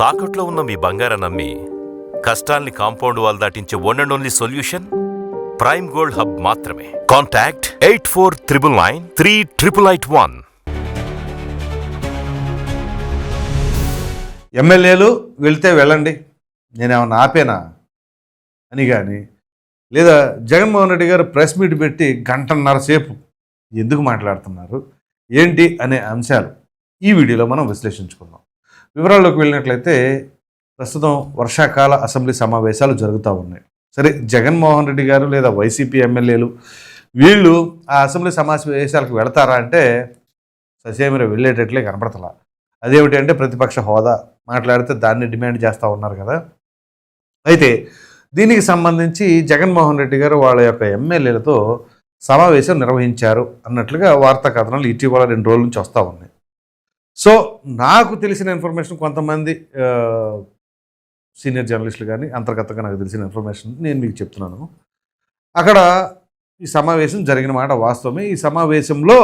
తాకట్లో ఉన్న మీ బంగారం నమ్మి కష్టాల్ని compound wall దాటించే one and only solution prime gold hub మాత్రమే. Contact eight four triple nine three triple eight one ఎమ్మెల్యేలు వెళితే వెళ్ళండి. నేనేమన్నా ఆపేనా? అని కానీ లేదా జగన్మోహన్ రెడ్డి గారు ప్రెస్ మీట్ పెట్టి గంటన్నర సేపు ఎందుకు మాట్లాడుతున్నారు? ఏంటి అనే అంశాలు ఈ వీడియోలో మనం విశ్లేషించుకుందాం. వివరాల్లోకి వెళ్ళినట్లయితే ప్రస్తుతం వర్షాకాల అసెంబ్లీ సమావేశాలు జరుగుతూ ఉన్నాయి. సరే జగన్మోహన్ రెడ్డి గారు లేదా వైసీపీ ఎమ్మెల్యేలు వీళ్ళు ఆ అసెంబ్లీ సమావేశాలకు వెళతారా అంటే ససేమిర వెళ్ళేటట్లే కనపడతలా. అదేమిటి అంటే ప్రతిపక్ష హోదా మాట్లాడితే దాన్ని డిమాండ్ చేస్తూ ఉన్నారు కదా. అయితే దీనికి సంబంధించి జగన్మోహన్ రెడ్డి గారు వాళ్ళ యొక్క ఎమ్మెల్యేలతో సమావేశం నిర్వహించారు అన్నట్లుగా వార్తా కథనాలు ఇటీవల రెండు రోజుల నుంచి వస్తూ ఉన్నాయి. సో నాకు తెలిసిన ఇన్ఫర్మేషన్ కొంతమంది సీనియర్ జర్నలిస్టులు కానీ అంతర్గతంగా నాకు తెలిసిన ఇన్ఫర్మేషన్ నేను మీకు చెప్తున్నాను. అక్కడ ఈ సమావేశం జరిగిన మాట వాస్తవమే. ఈ సమావేశంలో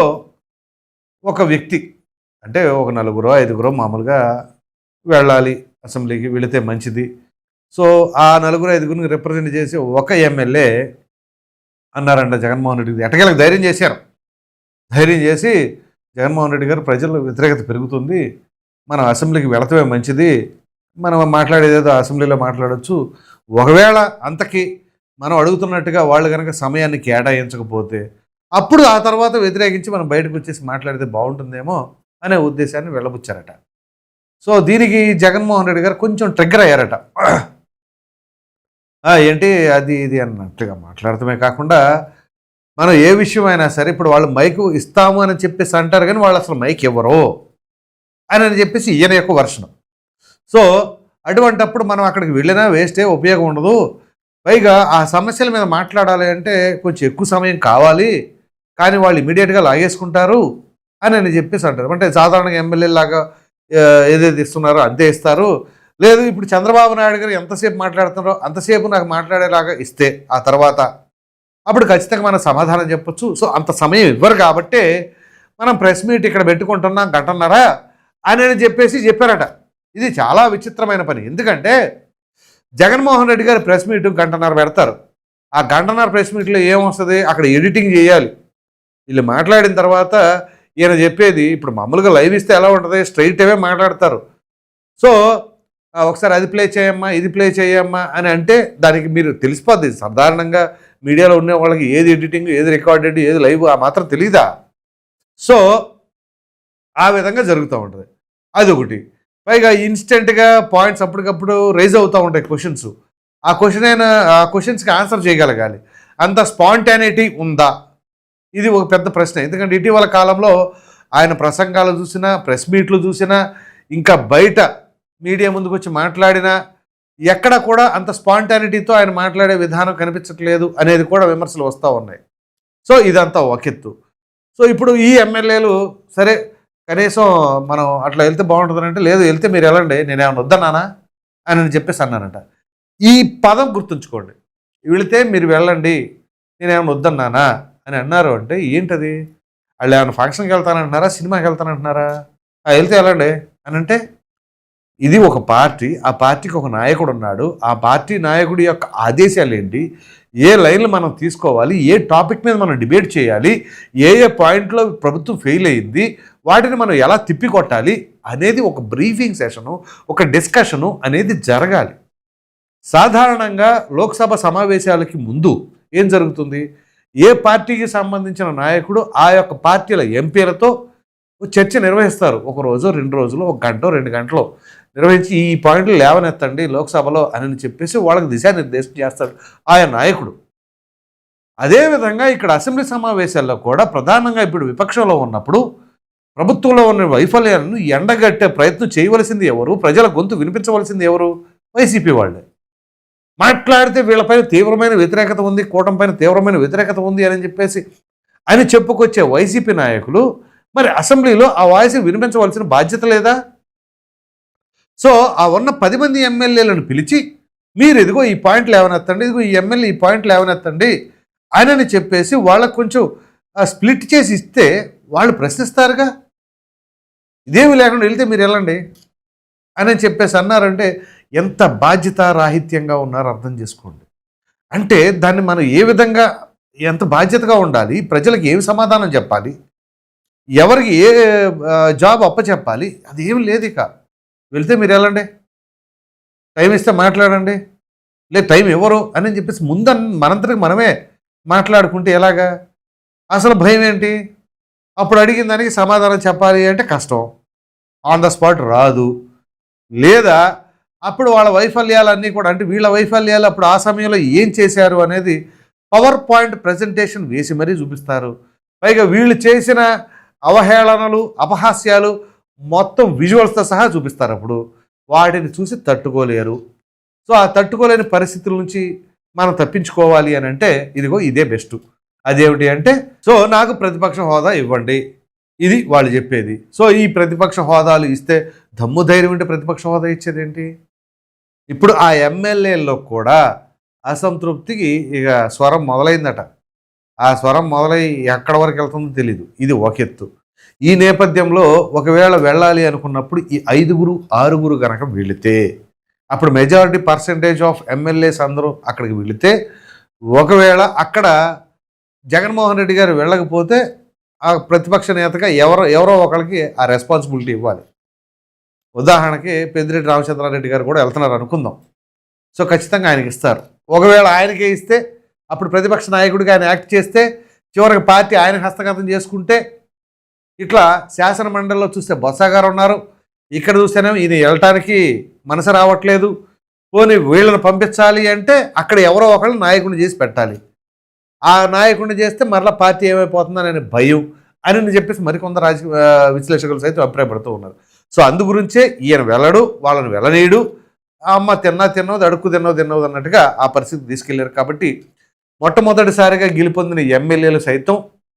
ఒక వ్యక్తి అంటే ఒక నలుగురో ఐదుగురో మామూలుగా వెళ్ళాలి అసెంబ్లీకి వెళితే మంచిది. సో ఆ నలుగురు ఐదుగురిని రిప్రజెంట్ చేసి ఒక ఎమ్మెల్యే అన్నారంట జగన్మోహన్ రెడ్డి ఎటకేలకు ధైర్యం చేశారు. ధైర్యం చేసి జగన్మోహన్ రెడ్డి గారు ప్రజల వ్యతిరేకత పెరుగుతుంది. మనం అసెంబ్లీకి వెళతమే మంచిది. మనం మాట్లాడేదేదో అసెంబ్లీలో మాట్లాడచ్చు. ఒకవేళ అంతకి మనం అడుగుతున్నట్టుగా వాళ్ళు కనుక సమయాన్ని కేటాయించకపోతే అప్పుడు ఆ తర్వాత వ్యతిరేకించి మనం బయటకు వచ్చేసి మాట్లాడితే బాగుంటుందేమో అనే ఉద్దేశాన్ని వెళ్ళబుచ్చారట. సో దీనికి జగన్మోహన్ రెడ్డి గారు కొంచెం ట్రిగ్గర్ అయ్యారట. ఏంటి అది ఇది అన్నట్టుగా మాట్లాడటమే కాకుండా మనం ఏ విషయమైనా సరే ఇప్పుడు వాళ్ళు మైకు ఇస్తాము అని చెప్పేసి అంటారు కానీ వాళ్ళు అసలు మైక్ ఇవ్వరు అని అని చెప్పేసి ఈయన యొక్క వర్షం సో అటువంటప్పుడు మనం అక్కడికి వెళ్ళినా వేస్టే ఉపయోగం ఉండదు. పైగా ఆ సమస్యల మీద మాట్లాడాలి అంటే కొంచెం ఎక్కువ సమయం కావాలి. కానీ వాళ్ళు ఇమీడియట్గా లాగేసుకుంటారు అని అని చెప్పేసి అంటారు. అంటే సాధారణంగా ఎమ్మెల్యే లాగా ఏదైతే ఇస్తున్నారో అంతే ఇస్తారు. లేదు ఇప్పుడు చంద్రబాబు నాయుడు గారు ఎంతసేపు మాట్లాడుతున్నారో అంతసేపు నాకు మాట్లాడేలాగా ఇస్తే ఆ తర్వాత అప్పుడు ఖచ్చితంగా మనం సమాధానం చెప్పొచ్చు. సో అంత సమయం ఇవ్వరు కాబట్టే మనం ప్రెస్ మీట్ ఇక్కడ పెట్టుకుంటున్నాం గంటన్నారా అని అని చెప్పేసి చెప్పారట. ఇది చాలా విచిత్రమైన పని. ఎందుకంటే జగన్మోహన్ రెడ్డి గారు ప్రెస్ మీట్ గంటన్నర పెడతారు. ఆ గంటన్నర ప్రెస్ మీట్లో ఏమొస్తుంది? అక్కడ ఎడిటింగ్ చేయాలి. వీళ్ళు మాట్లాడిన తర్వాత ఈయన చెప్పేది ఇప్పుడు మామూలుగా లైవ్ ఇస్తే ఎలా ఉంటుంది? స్ట్రైట్ అవే మాట్లాడతారు. సో ఒకసారి అది ప్లే చేయమ్మా ఇది ప్లే చేయమ్మా అని అంటే దానికి మీరు తెలిసిపోద్ది. సాధారణంగా మీడియాలో ఉండే వాళ్ళకి ఏది ఎడిటింగ్ ఏది రికార్డెడ్ ఏది లైవ్ ఆ మాత్రం తెలీదా? సో ఆ విధంగా జరుగుతూ ఉంటుంది. అదొకటి. పైగా ఇన్స్టెంట్గా పాయింట్స్ అప్పటికప్పుడు రైజ్ అవుతూ ఉంటాయి క్వశ్చన్స్. ఆ క్వశ్చన్ అయినా ఆ క్వశ్చన్స్కి ఆన్సర్ చేయగలగాలి. అంత స్పాంటానిటీ ఉందా? ఇది ఒక పెద్ద ప్రశ్న. ఎందుకంటే ఇటీవల కాలంలో ఆయన ప్రసంగాలు చూసినా ప్రెస్ మీట్లు చూసినా ఇంకా బయట మీడియా ముందుకు వచ్చి మాట్లాడినా ఎక్కడ కూడా అంత స్పాంటానిటీతో ఆయన మాట్లాడే విధానం కనిపించట్లేదు అనేది కూడా విమర్శలు వస్తూ ఉన్నాయి. సో ఇదంతా ఒకెత్తు సో ఇప్పుడు ఈ ఎమ్మెల్యేలు సరే కనీసం మనం అట్లా వెళ్తే బాగుంటుంది అంటే లేదు వెళ్తే మీరు వెళ్ళండి నేనేమన్నా వద్దన్నానా అని అని చెప్పేసి అన్నానట ఈ పదం గుర్తుంచుకోండి. వెళితే మీరు వెళ్ళండి నేనేమన్నా వద్దన్నానా అని అన్నారు అంటే ఏంటది? వాళ్ళు ఏమైనా ఫంక్షన్కి వెళ్తానంటున్నారా? సినిమాకి వెళ్తానంటున్నారా? వెళ్తే వెళ్ళండి అని అంటే ఇది ఒక పార్టీ ఆ పార్టీకి ఒక నాయకుడు ఉన్నాడు. ఆ పార్టీ నాయకుడి యొక్క ఆదేశాలు ఏంటి? ఏ లైన్లు మనం తీసుకోవాలి? ఏ టాపిక్ మీద మనం డిబేట్ చేయాలి? ఏ ఏ పాయింట్లో ప్రభుత్వం ఫెయిల్ అయ్యింది వాటిని మనం ఎలా తిప్పికొట్టాలి? అనేది ఒక బ్రీఫింగ్ సెషను ఒక డిస్కషను అనేది జరగాలి. సాధారణంగా లోక్సభ సమావేశాలకి ముందు ఏం జరుగుతుంది? ఏ పార్టీకి సంబంధించిన నాయకుడు ఆ యొక్క పార్టీల ఎంపీలతో చర్చ నిర్వహిస్తారు. ఒక రోజు రెండు రోజులు ఒక గంట రెండు గంటలు. నిర్వహించి ఈ పాయింట్లు లేవనెత్తండి లోక్సభలో అని చెప్పేసి వాళ్ళకి దిశానిర్దేశం చేస్తాడు ఆయా నాయకుడు. అదేవిధంగా ఇక్కడ అసెంబ్లీ సమావేశాల్లో కూడా ప్రధానంగా ఇప్పుడు విపక్షంలో ఉన్నప్పుడు ప్రభుత్వంలో ఉన్న వైఫల్యాలను ఎండగట్టే ప్రయత్నం చేయవలసింది ఎవరు? ప్రజల గొంతు వినిపించవలసింది ఎవరు? వైసీపీ వాళ్ళే. మాట్లాడితే వీళ్ళపైన తీవ్రమైన వ్యతిరేకత ఉంది కూటమి పైన తీవ్రమైన వ్యతిరేకత ఉంది అని చెప్పేసి అని చెప్పుకొచ్చే వైసీపీ నాయకులు మరి అసెంబ్లీలో ఆ వాయిస్ వినిపించవలసిన బాధ్యత లేదా? సో ఆ ఉన్న పది మంది ఎమ్మెల్యేలను పిలిచి మీరు ఇదిగో ఈ పాయింట్లు ఏమనెత్తండి ఇదిగో ఈ ఎమ్మెల్యే ఈ పాయింట్లు ఏమనెత్తండి ఆయనని చెప్పేసి వాళ్ళకు కొంచెం స్ప్లిట్ చేసి ఇస్తే వాళ్ళు ప్రశ్నిస్తారుగా. ఇదేమి లేకుండా వెళ్తే మీరు వెళ్ళండి అని చెప్పేసి అన్నారంటే ఎంత బాధ్యత రాహిత్యంగా ఉన్నారో అర్థం చేసుకోండి. అంటే దాన్ని మనం ఏ విధంగా ఎంత బాధ్యతగా ఉండాలి ప్రజలకు ఏమి సమాధానం చెప్పాలి ఎవరికి ఏ జాబ్ అప్పచెప్పాలి అది ఏం లేదు ఇక. వెళ్తే మీరు వెళ్ళండి. టైం ఇస్తే మాట్లాడండి. లేదు టైం ఇవ్వరు అని చెప్పేసి ముందు మనంతటి మనమే మాట్లాడుకుంటే ఎలాగా? అసలు భయం ఏంటి? అప్పుడు అడిగిన దానికి సమాధానం చెప్పాలి అంటే కష్టం. ఆన్ ద స్పాట్ రాదు. లేదా అప్పుడు వాళ్ళ వైఫల్యాలన్నీ కూడా అంటే వీళ్ళ వైఫల్యాలు అప్పుడు ఆ సమయంలో ఏం చేశారు అనేది పవర్ పాయింట్ ప్రజెంటేషన్ వేసి మరీ చూపిస్తారు. పైగా వీళ్ళు చేసిన అవహేళనలు అపహాస్యాలు మొత్తం విజువల్స్తో సహా చూపిస్తారు అప్పుడు. వాటిని చూసి తట్టుకోలేరు. సో ఆ తట్టుకోలేని పరిస్థితుల నుంచి మనం తప్పించుకోవాలి అని అంటే ఇదిగో ఇదే బెస్ట్ అదేమిటి అంటే సో నాకు ప్రతిపక్ష హోదా ఇవ్వండి. ఇది వాళ్ళు చెప్పేది. సో ఈ ప్రతిపక్ష హోదాలు ఇస్తే దమ్ము ధైర్యం ఉంటే ప్రతిపక్ష హోదా ఇచ్చేది ఏంటి ఇప్పుడు ఆ ఎమ్మెల్యేల్లో కూడా అసంతృప్తికి ఇక స్వరం మొదలైందట. ఆ స్వరం మొదలై ఎక్కడ వరకు వెళ్తుందో తెలీదు. ఇది ఒక ఎత్తు. ఈ నేపథ్యంలో ఒకవేళ వెళ్ళాలి అనుకున్నప్పుడు ఈ ఐదుగురు ఆరుగురు కనుక వెళితే అప్పుడు మెజారిటీ పర్సంటేజ్ ఆఫ్ ఎమ్మెల్యేస్ అందరూ అక్కడికి వెళితే ఒకవేళ అక్కడ జగన్మోహన్ రెడ్డి గారు వెళ్ళకపోతే ఆ ప్రతిపక్ష నేతగా ఎవరో ఎవరో ఒకరికి ఆ రెస్పాన్సిబిలిటీ ఇవ్వాలి. ఉదాహరణకి పెద్దిరెడ్డి రామచంద్రారెడ్డి గారు కూడా వెళ్తున్నారు అనుకుందాం. సో ఖచ్చితంగా ఆయనకి ఇస్తారు. ఒకవేళ ఆయనకే ఇస్తే అప్పుడు ప్రతిపక్ష నాయకుడిగా ఆయన యాక్ట్ చేస్తే చివరికి పార్టీ ఆయన హస్తగతం చేసుకుంటే ఇట్లా శాసన మండలిలో చూస్తే బొత్స గారు ఉన్నారు. ఇక్కడ చూస్తేనేమో ఇది వెళ్ళటానికి మనసు రావట్లేదు. పోనీ వీళ్ళని పంపించాలి అంటే అక్కడ ఎవరో ఒకళ్ళు నాయకుడిని చేసి పెట్టాలి. ఆ నాయకుడిని చేస్తే మరలా పార్టీ ఏమైపోతుందని భయం అని చెప్పేసి మరికొంత రాజకీయ విశ్లేషకులు సైతం అభిప్రాయపడుతూ ఉన్నారు. సో అందు గురించే ఈయన వెళ్ళడు వాళ్ళని వెళ్ళనీయడు. ఆ అమ్మ తిన్నా తిన్నది అడుక్కు తిన్నది తిన్నది అన్నట్టుగా ఆ పరిస్థితి తీసుకెళ్ళారు కాబట్టి మొట్టమొదటిసారిగా గెలుపొందిన ఎమ్మెల్యేలు సైతం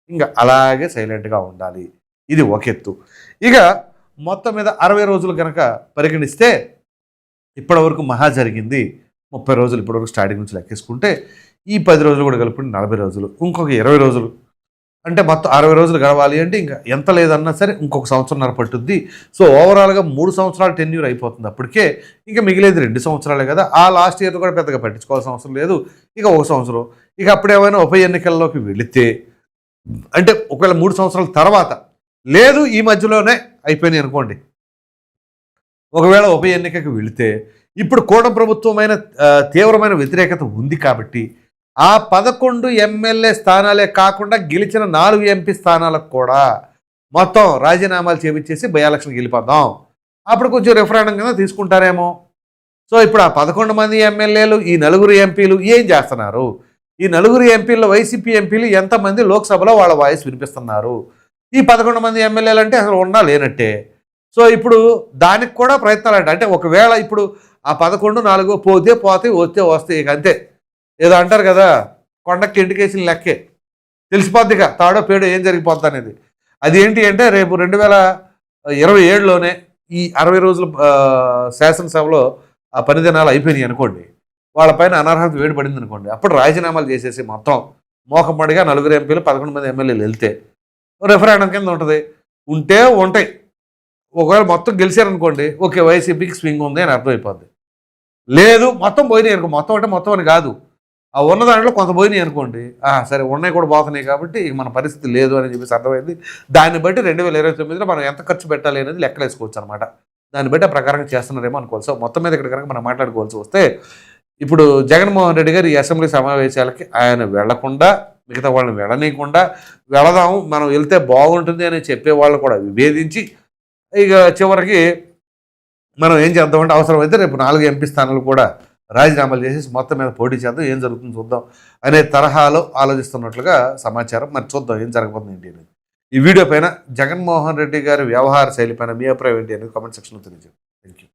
ఇంకా అలాగే సైలెంట్గా ఉండాలి. ఇది ఒక ఎత్తు. ఇక మొత్తం మీద అరవై రోజులు కనుక పరిగణిస్తే ఇప్పటివరకు మహా జరిగింది. ముప్పై రోజులు ఇప్పటివరకు స్టార్టింగ్ నుంచి లెక్కేసుకుంటే ఈ పది రోజులు కూడా కలుపుకుంటే నలభై రోజులు ఇంకొక ఇరవై రోజులు. అంటే మొత్తం అరవై రోజులు గడవాలి అంటే ఇంకా ఎంత లేదన్నా సరే ఇంకొక సంవత్సరంన్నర పట్టుద్ది. సో ఓవరాల్గా మూడు సంవత్సరాలు టెన్యూర్ అయిపోతుంది అప్పటికే. ఇంకా మిగిలేదు రెండు సంవత్సరాలే కదా. ఆ లాస్ట్ ఇయర్ కూడా పెద్దగా పట్టించుకోవాల్సిన అవసరం లేదు. ఇక ఒక సంవత్సరం. ఇక అప్పుడేమైనా ఉప ఎన్నికల్లోకి వెళితే అంటే ఒకవేళ మూడు సంవత్సరాల తర్వాత లేదు ఈ మధ్యలోనే అయిపోయినాయి అనుకోండి. ఒకవేళ ఉప ఎన్నికకి వెళితే ఇప్పుడు కూడ ప్రభుత్వమైన తీవ్రమైన వ్యతిరేకత ఉంది కాబట్టి ఆ పదకొండు ఎమ్మెల్యే స్థానాలే కాకుండా గెలిచిన నాలుగు ఎంపీ స్థానాలకు కూడా మొత్తం రాజీనామాలు చేపించేసి బై ఎలక్షన్ గెలిపోదాం అప్పుడు కొంచెం రిఫరెండం కింద తీసుకుంటారేమో. సో ఇప్పుడు ఆ పదకొండు మంది ఎమ్మెల్యేలు ఈ నలుగురు ఎంపీలు ఏం చేస్తున్నారు? ఈ నలుగురు ఎంపీల్లో వైసీపీ ఎంపీలు ఎంతమంది లోక్సభలో వాళ్ళ వాయిస్ వినిపిస్తున్నారు? ఈ పదకొండు మంది ఎమ్మెల్యేలు అంటే అసలు ఉన్నా లేనట్టే. సో ఇప్పుడు దానికి కూడా ప్రయత్నాలు అంటే అంటే ఒకవేళ ఇప్పుడు ఆ పదకొండు నాలుగు పోతే పోతే వస్తే వస్తాయి ఇక అంతే. ఏదో అంటారు కదా కొండకి ఇండికేషన్ లెక్కే. తెలిసిపోద్దిగా తాడో పేడో ఏం జరిగిపోద్ది అనేది. అది ఏంటి అంటే రేపు రెండు వేల ఇరవై ఏడులోనే ఈ అరవై రోజులు శాసనసభలో ఆ పని దినాలు అయిపోయినాయి అనుకోండి. వాళ్ళపైన అనర్హత వేడి పడింది అనుకోండి అప్పుడు రాజీనామాలు చేసేసి మొత్తం మోకమ్మడిగా నలుగురు ఎంపీలు పదకొండు మంది ఎమ్మెల్యేలు వెళ్తే రెఫరెండం కింద ఉంటుంది. ఉంటే ఉంటాయి. ఒకవేళ మొత్తం గెలిచారనుకోండి ఓకే వైసీపీకి స్వింగ్ ఉంది అని అర్థమైపోద్ది. లేదు మొత్తం పోయినాయి అనుకో మొత్తం అంటే మొత్తం అని కాదు. ఆ ఉన్న దాంట్లో కొంత పోయినాయి అనుకోండి సరే ఉన్నాయి కూడా పోతున్నాయి కాబట్టి మన పరిస్థితి లేదు అని చెప్పేసి అర్థమైంది. దాన్ని బట్టి రెండు వేల ఇరవై తొమ్మిదిలో మనం ఎంత ఖర్చు పెట్టాలి అనేది లెక్కలేసుకోవచ్చు అనమాట దాన్ని బట్టి ఆ ప్రకారంగా చేస్తున్నారేమో అనుకోవాలి సో మొత్తం మీద ఇక్కడ కనుక మనం మాట్లాడుకోవాల్సి వస్తే ఇప్పుడు జగన్మోహన్ రెడ్డి గారు ఈ అసెంబ్లీ సమావేశాలకి ఆయన వెళ్ళకుండా మిగతా వాళ్ళని వెళ్ళనీయకుండా వెళదాము మనం వెళ్తే బాగుంటుంది అని చెప్పే వాళ్ళు కూడా విభేదించి ఇక చివరికి మనం ఏం చేద్దామంటే అవసరమైతే రేపు నాలుగు ఎంపీ స్థానాలు కూడా రాజీనామాలు చేసేసి మొత్తం మీద పోటీ చేద్దాం ఏం జరుగుతుందో చూద్దాం అనే తరహాలో ఆలోచిస్తున్నట్లుగా సమాచారం. మరి చూద్దాం ఏం జరగబోతుంది ఏంటి అనేది. ఈ వీడియో పైన జగన్మోహన్ రెడ్డి గారి వ్యవహార శైలి పైన మీ అభిప్రాయం ఏంటి అనేది కామెంట్ సెక్షన్లో తెలియజేయండి. Thank you